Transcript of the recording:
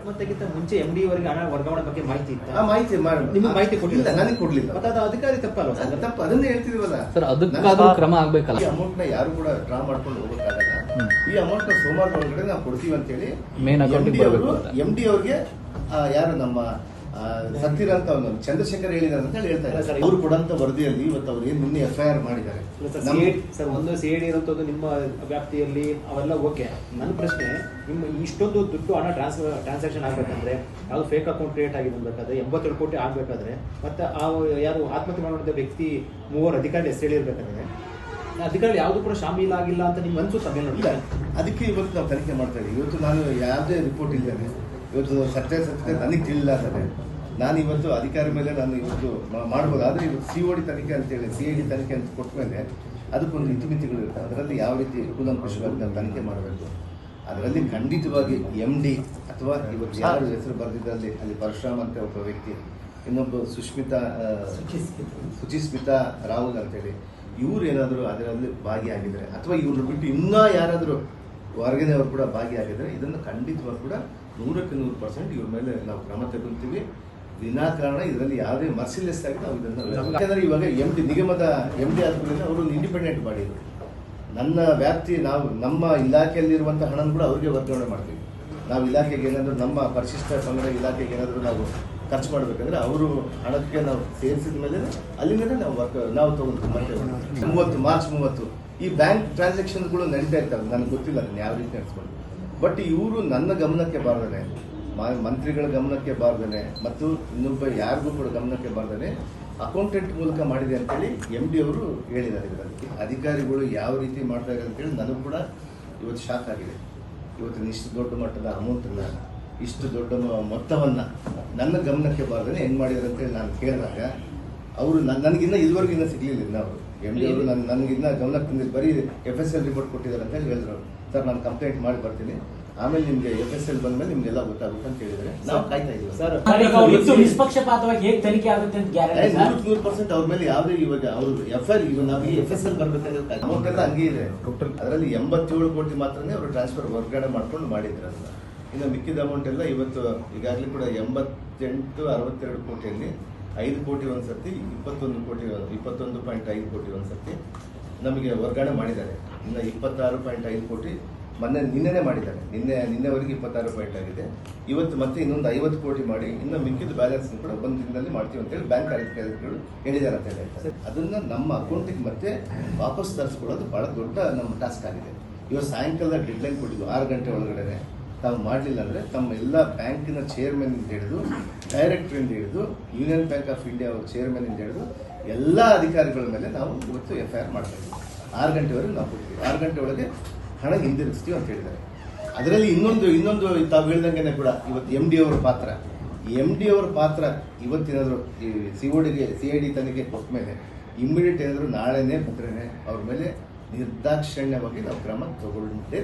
ಆತ್ಮಹತ್ಯೆಗಿಂತ ಮುಂಚೆ M D ಅವರಿಗೆ ಹಣ ವರ್ಗಾವಣೆ ಬಗ್ಗೆ ಮಾಹಿತಿ ಇತ್ತು? ಆ ಮಾಹಿತಿ ಮಾಡಿ. ನಿಮ್ಗೆ ಮಾಹಿತಿ ಕೊಟ್ಟಿಲ್ಲ ನನಗೆ ಕೊಡ್ಲಿಲ್ಲ. ಮತ್ತೆ ಅದು ಅಧಿಕಾರಿ ತಪ್ಪಲ್ವಾ ಅದು ಸರ್ ತಪ್ಪು ಅದನ್ನೇ ಹೇಳ್ತಿದೀವಲ್ಲ. ಸರ್ ಅದಕ್ಕಾದ್ರೂ ಕ್ರಮ ಆಗ್ಬೇಕಲ್ಲ. ಈ ಅಮೌಂಟ್ನ ಯಾರು ಕೂಡ ಡ್ರಾ ಮಾಡ್ಕೊಂಡು ಹೋಗಬೇಕಾಗಲ್ಲ. ಈ ಅಮೌಂಟ್ನ ಸೋಮವಾರ ಒಳಗಡೆ ನಾವು ಕೊಡ್ತೀವಿ ಅಂತ ಹೇಳಿ ಮೇನ್ ಅಕೌಂಟ್ಗೆ ಬರ್ಬೇಕು ಅಂತ. ಎಂ ಡಿ ಅವ್ರಿಗೆ ಆ, ಯಾರು ನಮ್ಮ ಆ, ಸತ್ತಿರಂತ ಒಂದು. ಚಂದ್ರಶೇಖರ್ ಹೇಳಿದಾರೆ ಅಂತ ಹೇಳ್ತಾರೆ ಹೇಳ್ತಾ ಇದ್ದಾರೆ. ಸರ್, ಅವ್ರು ಕೊಡಂತ ವರದಿಯಲ್ಲಿ ಇವತ್ತು ಅವ್ರು ಏನು ನಿನ್ನೆ ಎಫ್ ಐ ಆರ್ ಮಾಡಿದ್ದಾರೆ ಸರ್, ಸರ್ ಒಂದು ಸಿ ಡಿ ಇರುವಂತದ್ದು ನಿಮ್ಮ ವ್ಯಾಪ್ತಿಯಲ್ಲಿ ಅವೆಲ್ಲ ಓಕೆ. ನನ್ನ ಪ್ರಶ್ನೆ ನಿಮ್ಮ ಇಷ್ಟೊಂದು ದುಡ್ಡು ಹಣ ಟ್ರಾನ್ಸ್ಫರ್ ಟ್ರಾನ್ಸಾಕ್ಷನ್ ಆಗ್ಬೇಕಂದ್ರೆ ಯಾವುದು ಫೇಕ್ ಅಕೌಂಟ್ ಕ್ರಿಯೇಟ್ ಆಗಿರ್ಬೇಕಾದ್ರೆ ಎಂಬತ್ತೇಳು ಕೋಟಿ ಆಗಬೇಕಾದ್ರೆ ಮತ್ತೆ ಆ ಯಾರು ಆತ್ಮಹತ್ಯೆ ಮಾಡುವಂಥ ವ್ಯಕ್ತಿ ಮೂವರು ಅಧಿಕಾರಿ ಹೆಸರು ಹೇಳಿರ್ಬೇಕಾದ್ರೆ ಅಧಿಕಾರಿ ಯಾವುದು ಕೂಡ ಶಾಮೀಲಾಗಿಲ್ಲ ಅಂತ ನಿಮ್ಗೆ ಅನ್ಸುತ್ತೆ ಇಲ್ಲ. ಅದಕ್ಕೆ ಇವತ್ತು ನಾವು ತನಿಖೆ ಮಾಡ್ತಾ ಇದ್ದೀವಿ ಇವತ್ತು ನಾನು ಯಾವುದೇ ರಿಪೋರ್ಟ್ ಇಲ್ಲದೆ ಇವತ್ತು ಸತ್ಯ ಸತ್ಯ ನನಗೆ ತಿಳಿಲ್ಲ ಅಂದರೆ ನಾನು ಇವತ್ತು ಅಧಿಕಾರಿ ಮೇಲೆ ನಾನು ಇವತ್ತು ಮಾಡ್ಬೋದು. ಆದರೆ ಇವತ್ತು ಸಿ ಒ ಡಿ ತನಿಖೆ ಅಂತೇಳಿ ಸಿ ಐ ಡಿ ತನಿಖೆ ಅಂತ ಕೊಟ್ಟ ಮೇಲೆ ಅದಕ್ಕೊಂದು ಇತಿಮಿತಿಗಳು ಇರುತ್ತೆ ಅದರಲ್ಲಿ ಯಾವ ರೀತಿ ಕೂಲಂಕುಷವಾಗಿ ನಾನು ತನಿಖೆ ಮಾಡಬೇಕು? ಅದರಲ್ಲಿ ಖಂಡಿತವಾಗಿ ಎಂ ಡಿ ಅಥವಾ ಇವತ್ತು ಯಾರು ಹೆಸರು ಬರೆದಿದ್ದಲ್ಲಿ ಅಲ್ಲಿ ಪರಶುರಾಮ್ ಅಂತ ಒಬ್ಬ ವ್ಯಕ್ತಿ ಇನ್ನೊಬ್ಬ ಸುಷ್ಮಿತಾ ಸುಚಿಸ್ಮಿತಾ ರಾಹುಲ್ ಅಂತೇಳಿ ಇವ್ರು ಏನಾದರೂ ಅದರಲ್ಲಿ ಭಾಗಿಯಾಗಿದ್ದಾರೆ ಅಥವಾ ಇವ್ರನ್ನ ಬಿಟ್ಟು ಇನ್ನೂ ಯಾರಾದರೂ ಹೊರಗಿನವರು ಕೂಡ ಭಾಗಿಯಾಗಿದ್ದಾರೆ ಇದನ್ನು ಖಂಡಿತವಾಗಿ ಕೂಡ ನೂರಕ್ಕೆ ನೂರು ಪರ್ಸೆಂಟ್ ಇವ್ರ ಮೇಲೆ ನಾವು ಕ್ರಮ ತಗೊಂತೀವಿ ವಿನಾಕಾರಣ ಇದರಲ್ಲಿ ಯಾವುದೇ ಮರ್ಸಿಲೆಸ್ ಆಗಿ ನಾವು ಇದನ್ನು ಯಾಕಂದರೆ ಇವಾಗ ಎಂ ಡಿ ನಿಗಮದ ಎಂ ಡಿ ಆದ್ಮೇಲೆ ಅವರು ಇಂಡಿಪೆಂಡೆಂಟ್ ಬಾಡಿ ಇದು ನನ್ನ ವ್ಯಾಪ್ತಿ ನಾವು ನಮ್ಮ ಇಲಾಖೆಯಲ್ಲಿರುವಂಥ ಹಣನ ಕೂಡ ಅವ್ರಿಗೆ ವರ್ಗಾವಣೆ ಮಾಡ್ತೀವಿ. ನಾವು ಇಲಾಖೆಗೆ ಏನಾದರೂ ನಮ್ಮ ಪರಿಶಿಷ್ಟ ಪಂಗಡ ಇಲಾಖೆಗೆ ಏನಾದರೂ ನಾವು ಖರ್ಚು ಮಾಡಬೇಕಂದ್ರೆ ಅವರು ಹಣಕ್ಕೆ ನಾವು ಸೇರಿಸಿದ ಮೇಲೆ ಅಲ್ಲಿಂದಲೇ ನಾವು ವರ್ಕ್ ನಾವು ತಗೊಂಡು ಮತ್ತೆ ಮೂವತ್ತು ಮಾರ್ಚ್ ಮೂವತ್ತು ಈ ಬ್ಯಾಂಕ್ ಟ್ರಾನ್ಸಾಕ್ಷನ್ಗಳು ನಡೀತಾ ಇರ್ತವೆ. ನನಗೆ ಗೊತ್ತಿಲ್ಲ ಅದನ್ನ ಯಾವ ರೀತಿ ನಡೆಸ್ಕೊಂಡು ಬಟ್ ಇವರು ನನ್ನ ಗಮನಕ್ಕೆ ಬಾರ್ದನೆ ಮಂತ್ರಿಗಳ ಗಮನಕ್ಕೆ ಬಾರ್ದೇ ಮತ್ತು ಇನ್ನೊಬ್ಬ ಯಾರಿಗೂ ಕೂಡ ಗಮನಕ್ಕೆ ಬಾರ್ದೇ ಅಕೌಂಟೆಂಟ್ ಮೂಲಕ ಮಾಡಿದೆ ಅಂತೇಳಿ ಎಂ ಡಿ ಅವರು ಹೇಳಿದ್ದಾರೆ ಇದರಲ್ಲಿ. ಅಧಿಕಾರಿಗಳು ಯಾವ ರೀತಿ ಮಾಡ್ತಾ ಇದ್ದಾರೆ ಅಂತೇಳಿ ನನಗೂ ಕೂಡ ಇವತ್ತು ಶಾಕ್ ಆಗಿದೆ. ಇವತ್ತಿನ ಇಷ್ಟು ದೊಡ್ಡ ಮಟ್ಟದ ಅಮೌಂಟನ್ನು ಇಷ್ಟು ದೊಡ್ಡ ಮೊತ್ತವನ್ನು ನನ್ನ ಗಮನಕ್ಕೆ ಬಾರ್ದೇ ಹೆಂಗೆ ಮಾಡಿದ್ದಾರೆ ಅಂತೇಳಿ ನಾನು ಕೇಳಿದಾಗ ಅವರು ನನಗಿನ್ನ ಇದುವರೆಗೂ ಇನ್ನೂ ಸಿಗ್ಲಿಲ್ಲ ಇನ್ನ ಅವರು. ಎಂ ಡಿ ಅವರು ನನ್ನ ನನಗಿನ್ನ ಗಮನಕ್ಕೆ ತಂದಿದ್ದು ಬರೀ ಎಫ್ ಎಸ್ ಎಲ್ ರಿಪೋರ್ಟ್ ಕೊಟ್ಟಿದ್ದಾರೆ ಅಂತೇಳಿ ಹೇಳಿದ್ರು ಸರ್ ನಾನು ಕಂಪ್ಲೇಂಟ್ ಮಾಡಿ ಬರ್ತೀನಿ. ಆಮೇಲೆ ನಿಮಗೆ ಎಫ್ ಎಸ್ ಎಲ್ ಬಂದ್ಮೇಲೆ ನಿಮ್ಗೆಲ್ಲ ಗೊತ್ತಾಗುತ್ತೆ ಅಂತ ಹೇಳಿದ್ರೆ ನಾವು ಕಾಯ್ತಾ ಸರ್ ಅವ್ರು ಇಷ್ಟು ನಿಷ್ಪಕ್ಷಪಾತವಾಗಿ ಹೇಗೆ ತನಿಖೆ ಆಗುತ್ತೆ ಅಂತ ಗ್ಯಾರಂಟಿ ಸರ್? ನೂರಕ್ಕೆ ನೂರು ಪರ್ಸೆಂಟ್ ಅವ್ರ ಮೇಲೆ ಯಾವುದೇ ಇವಾಗ ಅವರು ಎಫ್ ಐ ಇವಾಗ ನಾವು ಎಫ್ ಎಸ್ ಎಲ್ ಬರ್ಬೇಕಾದ್ರೆ ಎಲ್ಲ ಹಂಗೆ ಇದೆ. ಅದರಲ್ಲಿ ಎಂಬತ್ತೇಳು ಕೋಟಿ ಮಾತ್ರನೇ ಅವರು ಟ್ರಾನ್ಸ್ಫರ್ ವರ್ಗಾವಣೆ ಮಾಡ್ಕೊಂಡು ಮಾಡಿದ್ರು ಅದನ್ನ ಇನ್ನು ಮಿಕ್ಕಿದ ಅಮೌಂಟ್ ಎಲ್ಲ ಇವತ್ತು ಈಗಾಗಲೇ ಕೂಡ ಎಂಬತ್ತೆಂಟು ಅರವತ್ತೆರಡು ಕೋಟಿಯಲ್ಲಿ ಐದು ಕೋಟಿ ಒಂದು ಸರ್ತಿ ಇಪ್ಪತ್ತೊಂದು ಕೋಟಿ ಇಪ್ಪತ್ತೊಂದು ಪಾಯಿಂಟ್ ಐದು ಕೋಟಿ ಒಂದು ಸರ್ತಿ ನಮಗೆ ವರ್ಗಾವಣೆ ಮಾಡಿದ್ದಾರೆ. ಇನ್ನು ಇಪ್ಪತ್ತಾರು ಪಾಯಿಂಟ್ ಐದು ಕೋಟಿ ಮೊನ್ನೆ ನಿನ್ನೆನೇ ಮಾಡಿದ್ದಾರೆ. ನಿನ್ನೆ, ನಿನ್ನೆವರೆಗೆ ಇಪ್ಪತ್ತಾರು ಪಾಯಿಂಟ್ ಆಗಿದೆ ಇವತ್ತು ಮತ್ತೆ ಇನ್ನೊಂದು ಐವತ್ತು ಕೋಟಿ ಮಾಡಿ, ಇನ್ನು ಮಿಕ್ಕಿದ ಬ್ಯಾಲೆನ್ಸ್ ಕೂಡ ಒಂದು ದಿನದಲ್ಲಿ ಮಾಡ್ತೀವಿ ಅಂತೇಳಿ ಬ್ಯಾಂಕ್ ಅಧಿಕಾರಿಗಳು ಹೇಳಿದ್ದಾರೆ ಅಂತ ಹೇಳಿ ಅದನ್ನ ನಮ್ಮ ಅಕೌಂಟಿಗೆ ಮತ್ತೆ ವಾಪಸ್ ತರಿಸ್ಕೊಳ್ಳೋದು ಬಹಳ ದೊಡ್ಡ ನಮ್ಮ ಟಾಸ್ಕ್ ಆಗಿದೆ. ಇವತ್ತು ಸಾಯಂಕಾಲ ಡೆಡ್ಲೈನ್ ಕೊಟ್ಟಿದ್ದು ಆರು ಗಂಟೆ ಒಳಗಡೆ ತಾವು ಮಾಡಲಿಲ್ಲ ಅಂದರೆ ತಮ್ಮ ಎಲ್ಲ ಬ್ಯಾಂಕಿನ ಚೇರ್ಮನ್ ಇಂದ ಹಿಡಿದು ಡೈರೆಕ್ಟರಿಂದ ಹಿಡಿದು union bank of India chairman ಇಂದ ಹಿಡಿದು ಎಲ್ಲ ಅಧಿಕಾರಿಗಳ ಮೇಲೆ ನಾವು ಇವತ್ತು ಎಫ್ ಐ ಆರ್ ಮಾಡ್ತಾ ಇದ್ದೀವಿ. ಆರು ಗಂಟೆವರೆಗೆ ನಾವು ಕೊಡ್ತೀವಿ. ಆರು ಗಂಟೆ ಒಳಗೆ ಹಣ ಹಿಂದಿರುಗಿಸ್ತೀವಿ ಅಂತ ಹೇಳಿದ್ದಾರೆ. ಅದರಲ್ಲಿ ಇನ್ನೊಂದು ಇನ್ನೊಂದು ತಾವು ಹೇಳ್ದಂಗೆ ಕೂಡ ಇವತ್ತು ಎಂ ಡಿ ಅವರ ಪಾತ್ರ. ಎಂ ಡಿ ಅವರ ಪಾತ್ರ ಇವತ್ತೇನಾದರೂ ಈ ಸಿ ಒ ಡಿಗೆ ಸಿ ಐ ಡಿ ತನಿಖೆ ಕೊಟ್ಟ ಮೇಲೆ ಇಮ್ಮಿಡಿಯೇಟ್ ಏನಾದರೂ ನಾಳೆನೇ ಬಂದ್ರೇ ಅವ್ರ ಮೇಲೆ ನಿರ್ದಾಕ್ಷಿಣ್ಯವಾಗಿ ನಾವು ಕ್ರಮ ತಗೊಂಡೇ